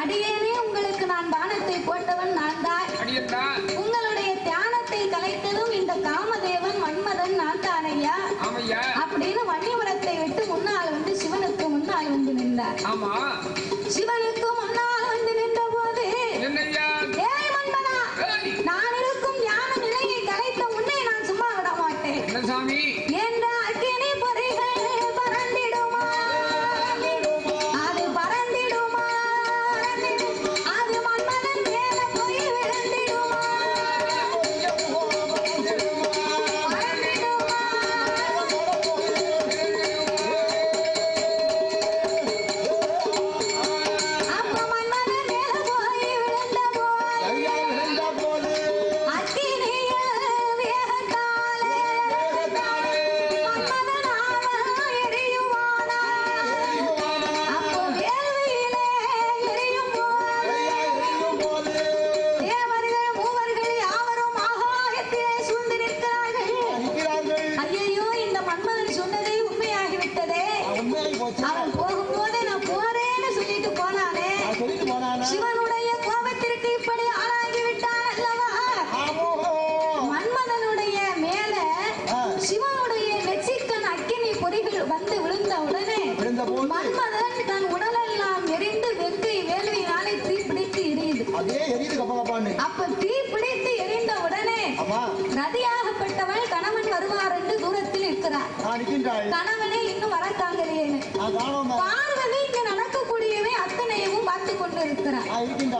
அடியேனே உங்களுக்கு நான் பானத்தை போட்டவன் நான் தான்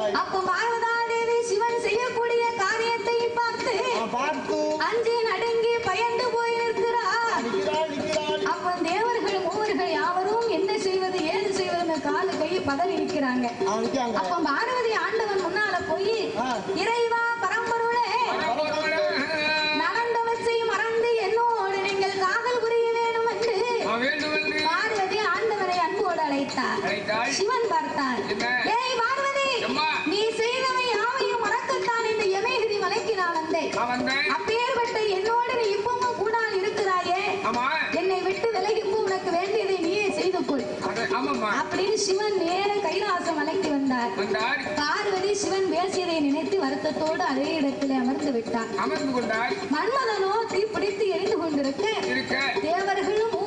பார்வதாதேவி சிவன் செய்யக்கூடிய காரியத்தை பார்த்து அஞ்சு பயந்து போய் நிற்கிறார். யாவரும் என்ன செய்வது ஏது செய்வது காலு கையை பதறி நிற்கிறாங்க. ஆண்டவன் முன்னால போய் இறைவா பரம்பொருளே நடந்தவற்றை மறந்து என்னோடு நீங்கள் காதல் புரிய வேணும் ஆண்டவனை அன்போடு அழைத்தார். சிவன் பார்த்தார். கொண்டார் பார்வதி சிவன் பேசியதை நினைத்து வருத்தத்தோடு அதே இடத்திலே அமர்ந்து விட்டார் அமர்ந்து கொண்டார் மன்மதனோ தீ பிடித்து எரிந்து கொண்டிருக்க தேவர்களும்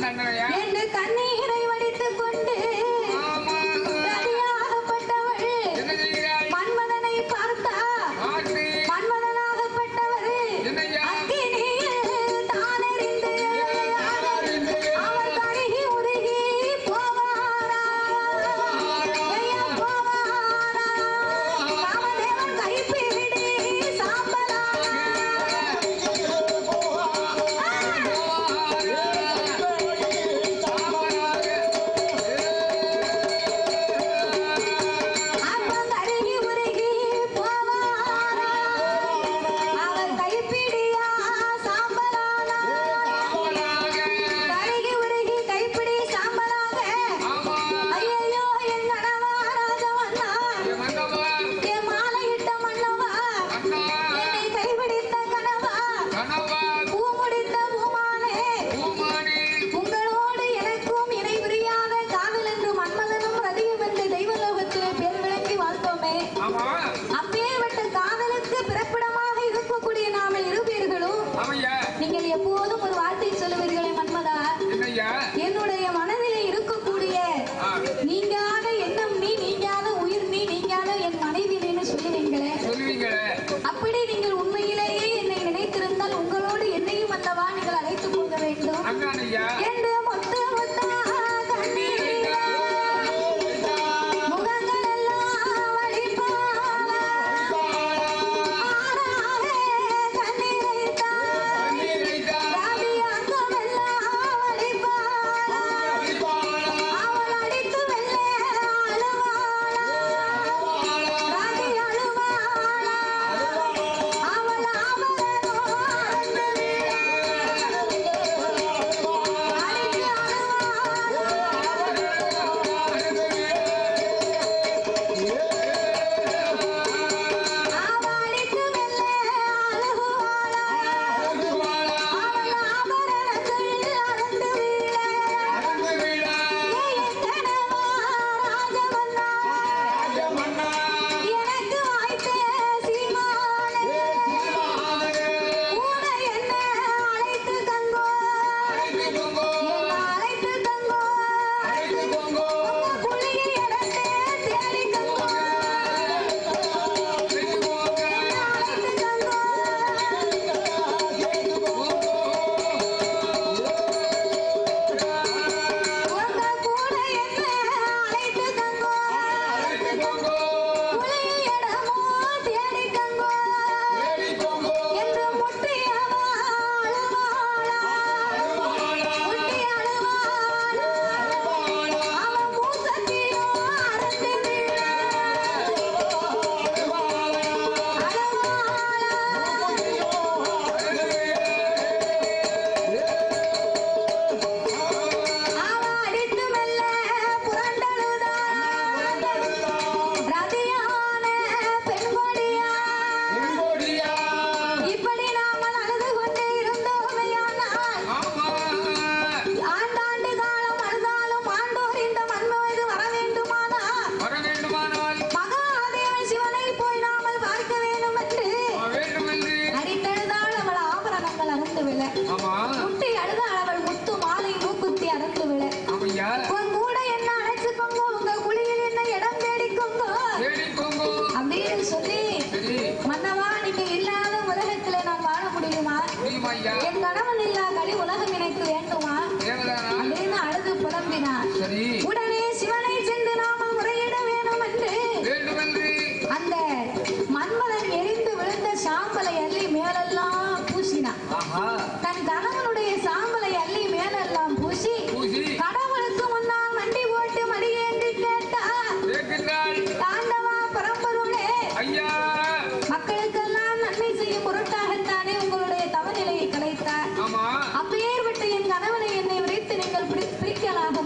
Yeah.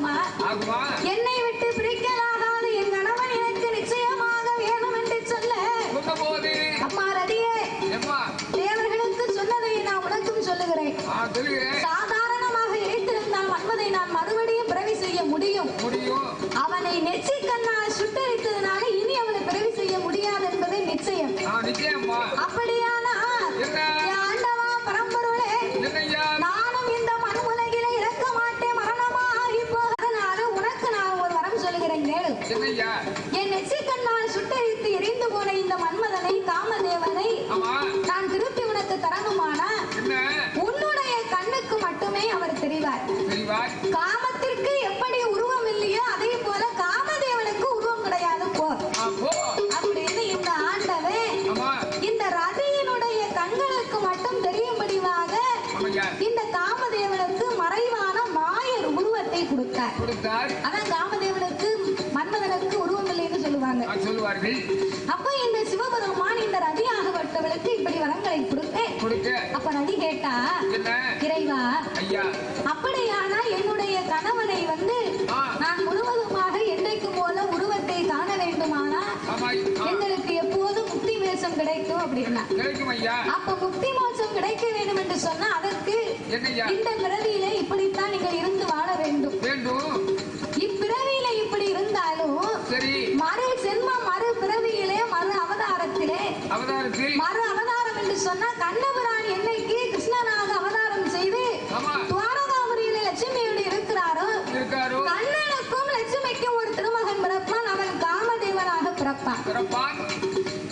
阿古曼 சொல்லுவார்கள். அப்ப இந்த சிவபெருமான் இந்த ரதியாக வட்டவளுக்கு இப்படி வரங்களை கொடுத்தேன் அப்ப நதி கேட்டா இறைவா ஐயா. அப்படியானா என்னுடைய கணவனை வந்து நான் முழுவதுமாக என்றைக்கு போல உருவத்தை காண வேண்டுமானா எங்களுக்கு எப்போதும் முக்தி மோசம் கிடைக்கும் அப்படின்னா. அப்ப முக்தி மோசம் கிடைக்க வேண்டும் என்று சொன்னா அதற்கு இந்த பிறவியில இப்படித்தான் நீங்க இருந்து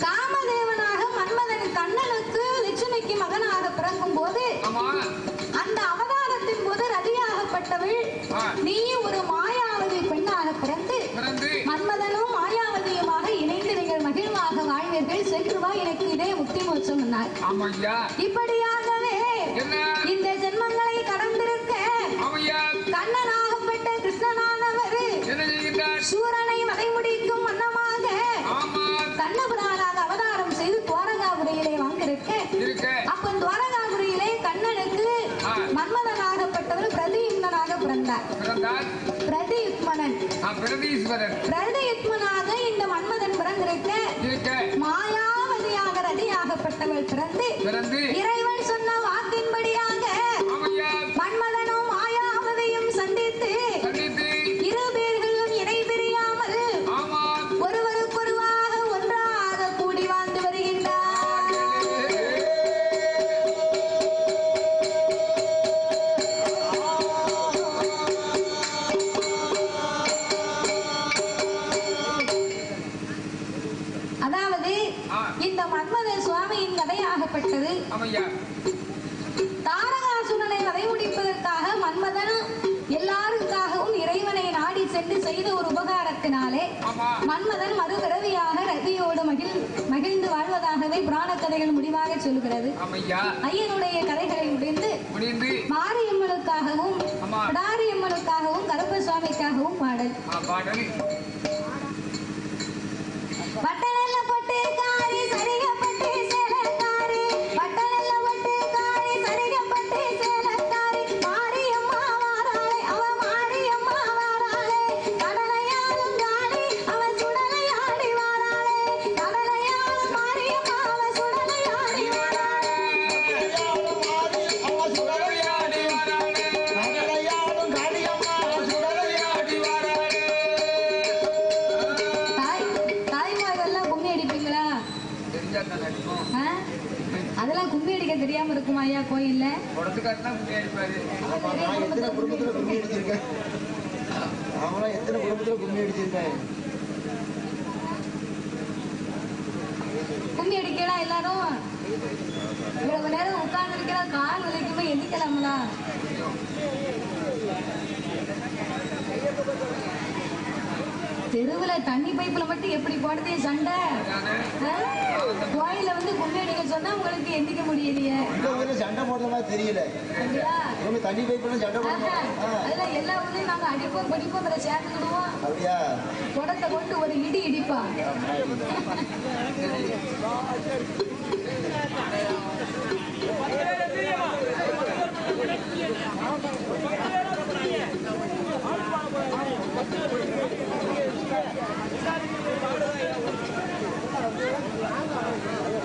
காமதேவனாக மன்மதன் கண்ணனுக்கு லட்சுமிக்கு மகனாக பிறக்கும் போது அந்த அவதாரத்தின் போது ரதியாகப்பட்டவள் நீ ஒரு மாயாவதி பெண்ணாக பிறந்து மன்மதனும் மாயாவதியுமாக இணைந்து நீங்கள் மகிழ்வாக வாழ்வீர்கள். சென்று எனக்கு இதே முக்தி மோட்சம் இப்படியாகவே பிறந்தார் பிரதியுத்மனன் இந்த மன்மதன் பிறந்திருக்க. மாயாவதியாக ரதியாகப்பட்டவள் பிறந்து இறைவன் சொன்ன வாக்கின்படியாக ஐயனுடைய கரைகளை முடிந்து மாரியம்மனுக்காகவும் மாரியம்மனுக்காகவும் கருப்பசுவாமிக்காகவும் பாடல். பாடல். எத்தனை குடும்பத்துல கும்மி அடிச்சிருக்காரு கும்மி அடிக்கலாம் எல்லாரும். இவ்வளவு நேரம் உட்கார்ந்து இருக்கிற கால் வலிக்குமே? எந்திக்கலாம்ல தெருவுல தண்ணி பைப்புல மட்டும் எப்படி போடுதே சண்டை? ஆ? கோயில்ல வந்து கும்மி அடிக்க சொன்னா உங்களுக்கு எந்திக்க முடியலையே. இந்த ஊர்ல சண்டை போடுற மாதிரி தெரியல. தண்ணி பைப்புல சண்டை ஆ, அதெல்லாம் எல்லா ஊர்லயும் நாங்க அடிப்போம் படிப்போம் அதை சேர்ந்துக்கிடுவோம் அப்படியா? குடத்தை கொண்டு ஒரு இடி இடிப்பா. அண்டாங்கிடு கிடுங்க அண்டாங்கிடு கிடுங்க அகிலமெல்லாம் நான் குலுங்க அண்டாங்கிடு கிடுங்க அகிலமெல்லாம் நான் குலுங்க அங்காளியா வாராளே அவ அங்காளியா வாராளே கடலையாலும் மாறி அவ சுடலையாடி வாராளே கடலையாலும் மாறியம்மா அவ சுடலையாடி வாராளே யாரும் மாறி அவ சுடலையாடி வராளே.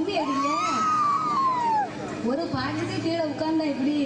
கும்பி அடிங்க ஒரு பாட்டுக்கு கீழே உட்கார்ந்தா எப்படி?